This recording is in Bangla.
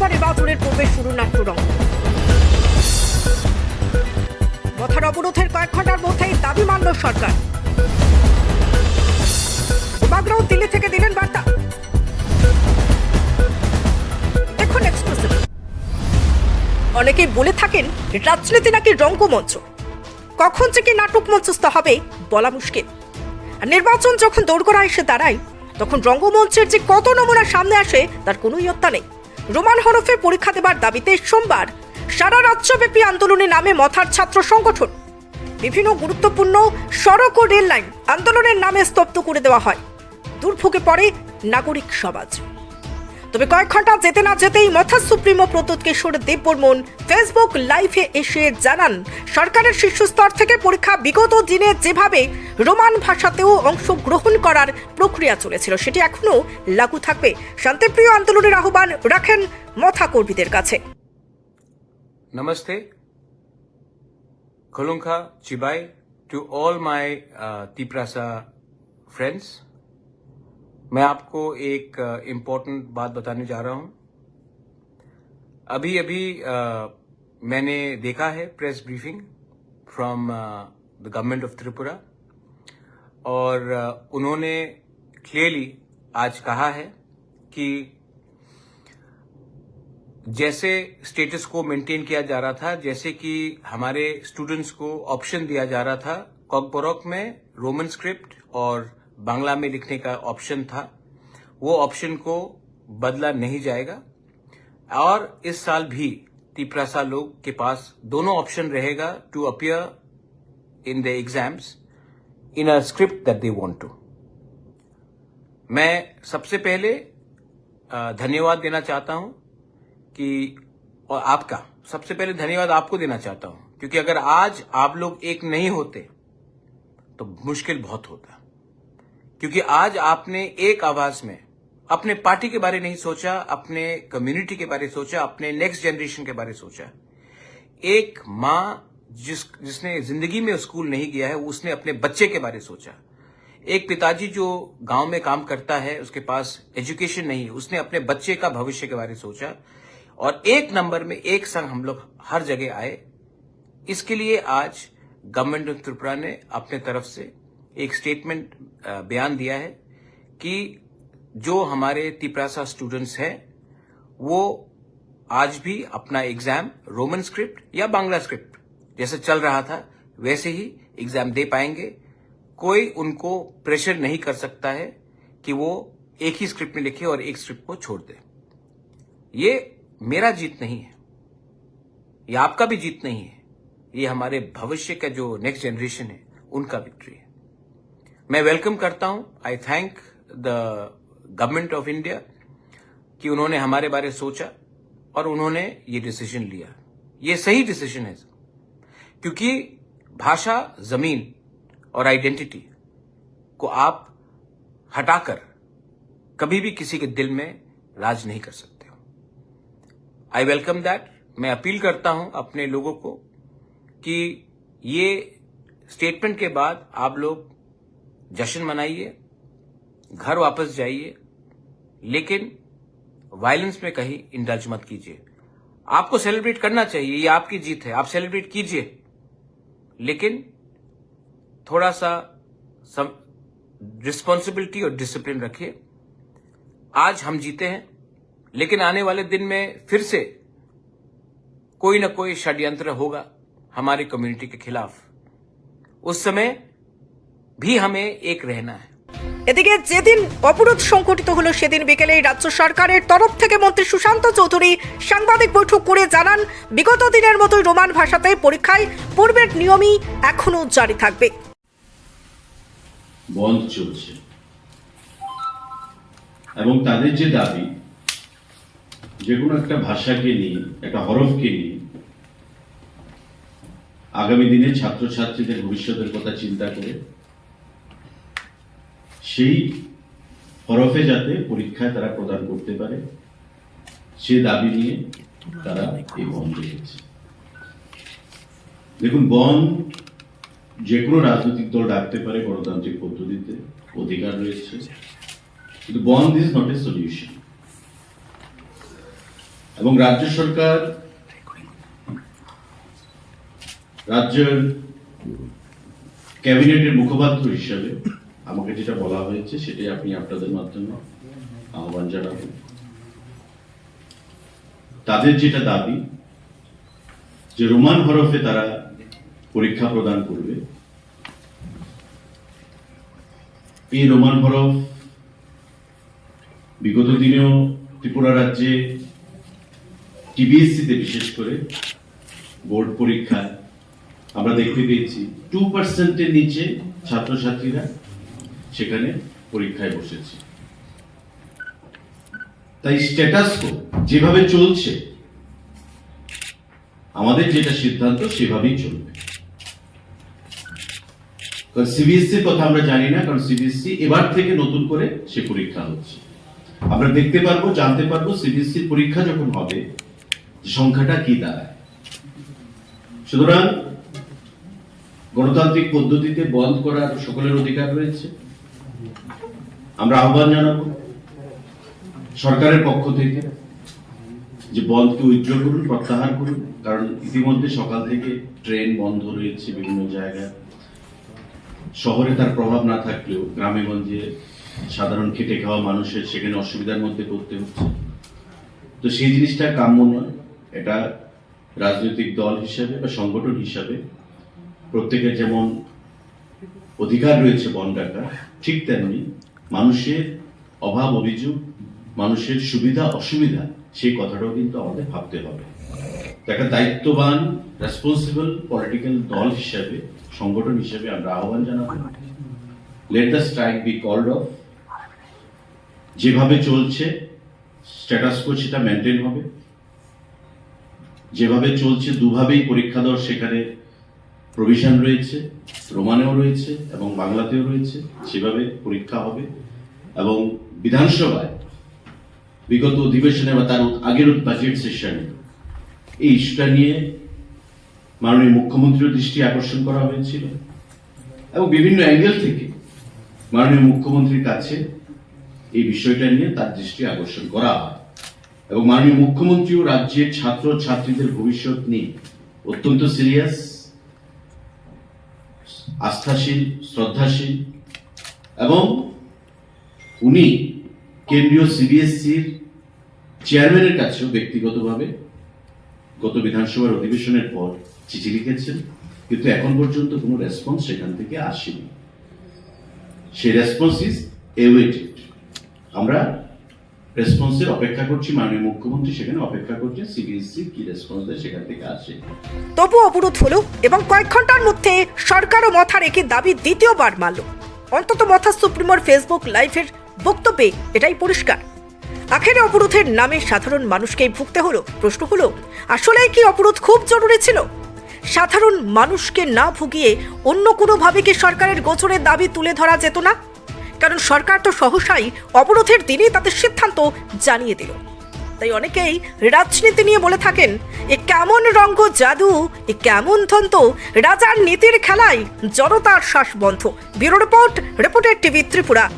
লোকসভা নির্বাচনের পূর্বে শুরু নাট্যরঙ্গ পথের অবরোধের কয়েক ঘণ্টার মধ্যেই দাবি মানল সরকার। উপগ্রহ দিল্লি থেকে দিলেন বার্তা। দেখুন এক্সক্লুসিভ অনেকেই বলে থাকেন, রাজনীতি নাকি রঙ্গমঞ্চ। কখন যে কি নাটক মঞ্চস্থ হবে, বলা মুশকিল। আর নির্বাচন যখন দোরগোড়া এসে দাঁড়ায়, তখন রঙ্গমঞ্চের যে কত নমুনা সামনে আসে, তার কোনো ইয়ত্তা নেই। রোমান হরফে পরীক্ষা দেবার দাবিতে সোমবার সারা রাজ্যব্যাপী আন্দোলনে নামে মথার ছাত্র সংগঠন। বিভিন্ন গুরুত্বপূর্ণ সড়ক ও রেল লাইন আন্দোলনের নামে স্তব্ধ করে দেওয়া হয়। দুর্ভোগে পড়ে নাগরিক সমাজ। তবে কয়েক ঘণ্টা যেতে না যেতেই মথা সুপ্রিমো প্রদ্যুৎ কিশোর দেববর্মন ফেসবুক লাইভে এসে জানান সরকারের শীর্ষস্তর থেকে পরীক্ষা বিগত দিনে যেভাবে রোমান ভাষাতেও অংশগ্রহণ করার প্রক্রিয়া চলেছিল সেটি এখনও লাগু থাকবে শান্তিপ্রিয় আন্দোলনের আহ্বান রাখেন মথা কর্মীদের কাছে. Kolunka Chibai to all my uh, Tiprasa friends. मैं आपको एक इम्पोर्टेंट बात बताने जा रहा हूँ। अभी अभी uh, मैंने देखा है press briefing from the government of Tripura और uh, उन्होंने क्लियरली आज कहा है कि जैसे स्टेटस को मेंटेन किया जा रहा था जैसे कि हमारे स्टूडेंट्स को ऑप्शन दिया जा रहा था कॉकबोरॉक में रोमन स्क्रिप्ट और बांग्ला में लिखने का ऑप्शन था। वो ऑप्शन को बदला नहीं जाएगा। और इस साल भी तिपरासा लोग के पास दोनों ऑप्शन रहेगा to appear in the exams in a script that they want to मैं सबसे पहले धन्यवाद देना चाहता हूँ कि, और आपका, सबसे पहले धन्यवाद आपको देना चाहता हूँ। क्योंकि अगर आज आप लोग एक नहीं होते तो मुश्किल बहुत होता। क्योंकि आज आपने एक आवाज़ में अपने पार्टी के बारे नहीं सोचा, अपने कम्युनिटी के बारे सोचा, अपने नेक्स्ट जनरेशन के बारे सोचा। एक माँ जिस, जिसने ज़िंदगी में स्कूल नहीं गया है, उसने अपने बच्चे के बारे सोचा। एक पिताजी जो गाँव में काम करता है, उसके पास एजुकेशन नहीं है, उसने अपने बच्चे का भविष्य के बारे सोचा। और एक नंबर में एक संग हम लोग हर जगह आए। इसके लिए आज गवर्नमेंट ऑफ़ त्रिपुरा ने अपने तरफ़ से एक स्टेटमेंट बयान दिया है कि जो हमारे तिपरासा स्टूडेंट्स हैं, वो आज भी अपना एग्ज़ाम रोमन स्क्रिप्ट या बांग्ला स्क्रिप्ट जैसे चल रहा था, वैसे ही एग्ज़ाम दे पाएँगे। कोई उनको प्रेशर नहीं कर सकता है कि वो एक ही स्क्रिप्ट में लिखे और एक स्क्रिप्ट को छोड़ दे। ये मेरा जीत नहीं है। ये आपका भी जीत नहीं है। ये हमारे भविष्य का जो नेक्स्ट जनरेशन है, उनका विक्ट्री है। मैं वेलकम करता हूँ। I thank the government of India कि उन्होंने हमारे बारे सोचा और उन्होंने ये डिसीज़न लिया। ये सही डिसीज़न है। क्योंकि भाषा, ज़मीन और आइडेंटिटी को आप हटाकर कभी भी किसी के दिल में राज नहीं कर सकते हो। आई वेलकम दैट मैं अपील करता हूँ अपने लोगों को कि ये स्टेटमेंट के बाद आप लोग जश्न मनाइए, घर वापस जाइए, लेकिन वायलेंस में कहीं इंडल्ज मत कीजिए। आपको सेलिब्रेट करना चाहिए, ये आपकी जीत है, आप सेलिब्रेट कीजिए। लेकिन थोड़ा सा सम रिस्पॉन्सिबिलिटी और डिसिप्लिन रखिए। आज हम जीते हैं, लेकिन आने वाले दिन में फिर से कोई ना कोई षड्यंत्र होगा हमारी कम्युनिटी के खिलाफ। उस समय भी हमें एक रहना है এদিকে যেদিন অবরোধ সংঘটিত হলো সেদিন বিকেলে রাজ্য সরকারের তরফ থেকে মন্ত্রী সুশান্ত চৌধুরী সাংবাদিক বৈঠক করে জানান বিগত দিনের মতোই রোমান ভাষাতে পরীক্ষায় পূর্বের নিয়মই এখনও জারি থাকবে বন্ধ চলছে এবং তাদের যে দাবি যে কোনো একটা ভাষাকে নিয়ে একটা হরফকে নিয়ে আগামী দিনে ছাত্রছাত্রীদের ভবিষ্যতের কথা চিন্তা করে সেই হরফে যাতে পরীক্ষায় তারা প্রদান করতে পারে, সে দাবি নিয়ে তারা এই বন্ধ রেখেছে দেখুন বন্ধ যে কোনো রাজনৈতিক দল ডাকতে পারে গণতান্ত্রিক পদ্ধতিতে, অধিকার রয়েছে। কিন্তু বন্ধ ইজ নট এ সলিউশন। এবং রাজ্য সরকার, রাজ্যের ক্যাবিনেটের মুখপাত্র হিসাবে আমাকে যেটা বলা হয়েছে, সেটাই আপনি আপনাদের মাধ্যমে আহ্বান জানাবেন। তাদের যেটা দাবি, যে রোমান হরফে তারা পরীক্ষা প্রদান করবে, এই রোমান হরফ বিগত দিনেও ত্রিপুরা রাজ্যে টিবিএসসিতে বিশেষ করে বোর্ড পরীক্ষায় আমরা দেখতে পেয়েছি টু পার্সেন্টের নিচে ছাত্রছাত্রীরা সেখানে পরীক্ষায় বসেছে। তাই স্ট্যাটাস যেভাবে চলছে, আমাদের যেটা সিদ্ধান্ত সেভাবেই চলবে। কারণ সিবিএসসি কথা আমরা জানি না, কারণ সিবিএসসি এবার থেকে নতুন করে সে পরীক্ষা হচ্ছে। আমরা দেখতে পারব, জানতে পারব সিবিএসসি পরীক্ষা যখন হবে সংখ্যাটা কি দাঁড়ায়। সুতরাং গণতান্ত্রিক পদ্ধতিতে বন্ধ করার সকলের অধিকার রয়েছে। আমরা আহ্বান জানাব সরকারের পক্ষ থেকে যে বন্ধকে উইথড্র করুন, প্রত্যাহার করুন, কারণ ইতিমধ্যে সকাল থেকে ট্রেন বন্ধ রয়েছে বিভিন্ন জায়গায়। শহরে তার প্রভাব না থাকলেও গ্রামে গঞ্জে সাধারণ খেটে খাওয়া মানুষের সেখানে অসুবিধার মধ্যে পড়তে হচ্ছে। তো সেই জিনিসটা কাম্য নয়। এটা রাজনৈতিক দল হিসাবে বা সংগঠন হিসাবে প্রত্যেকের যেমন অধিকার রয়েছে বন ডাকা ঠিক তেমনি মানুষের অভাব, অভিযোগ, মানুষের সুবিধা, অসুবিধা, সেই কথাটাও কিন্তু আমাদের ভাবতে হবে। একটা দায়িত্ববান রেসপন্সিবল পলিটিক্যাল দল হিসাবে, সংগঠন হিসাবে আমরা আহ্বান জানাব। Let the strike be called off যেভাবে চলছে স্ট্যাটাস কো সেটা মেনটেন হবে। যেভাবে চলছে, দুভাবেই পরীক্ষা দেওয়ার সেখানে প্রভিশন রয়েছে, রোমানেও রয়েছে এবং বাংলাতেও রয়েছে, সেভাবে পরীক্ষা হবে এবং বিধানসভায় বিগত অধিবেশনে বা তার আগের বাজেট সেশনে এই ইস্যুটা নিয়ে মাননীয় মুখ্যমন্ত্রীর দৃষ্টি আকর্ষণ করা হয়েছিল এবং বিভিন্ন অ্যাঙ্গেল থেকে মাননীয় মুখ্যমন্ত্রীর কাছে এই বিষয়টা নিয়ে তার দৃষ্টি আকর্ষণ করা হয় এবং মাননীয় মুখ্যমন্ত্রীও রাজ্যের ছাত্র ছাত্রীদের ভবিষ্যৎ নিয়ে অত্যন্ত সিরিয়াস আস্থাশীল, শ্রদ্ধাশীল এবং উনি কেন্দ্রীয় সিবিএসসির চেয়ারম্যানের কাছেও ব্যক্তিগতভাবে গত বিধানসভার অধিবেশনের পর চিঠি লিখেছেন, কিন্তু এখন পর্যন্ত কোনো রেসপন্স সেখান থেকে আসেনি। সেই রেসপন্স ইজ এওয়েটেড আমরা রেসপন্সের অপেক্ষা করছি, মাননীয় মুখ্যমন্ত্রী সেখানে অপেক্ষা করছেন সিবিএসসি কি রেসপন্স দেয় সেখান থেকে আসে তবু অবরোধ হলো এবং কয়েক ঘণ্টার মধ্যে সরকারও মাথা রেখে দাবি দ্বিতীয়বার মানল অন্তত মথা সুপ্রিমোর ফেসবুক লাইভের বক্তব্যে এটাই পরিষ্কার। আখেরে অবরোধের নামে সাধারণ মানুষকেই ভুগতে হলো, প্রশ্ন হলো আসলে কি অবরোধ খুব জরুরি ছিল? সাধারণ মানুষকে না ভুগিয়ে অন্য কোনোভাবে কি সরকারের গোচরের দাবি তুলে ধরা যেত না? কারণ সরকার তো সহসাই অবরোধের দিনে তাদের সিদ্ধান্ত জানিয়ে দিল। তাই অনেকেই রাজনীতি নিয়ে বলে থাকেন, এ কেমন রঙ্গ জাদু, এ কেমন ধন্ত, রাজার নীতির খেলায় জনতার শ্বাস বন্ধ ব্যুরো রিপোর্ট, রিপোর্টের টিভি ত্রিপুরা।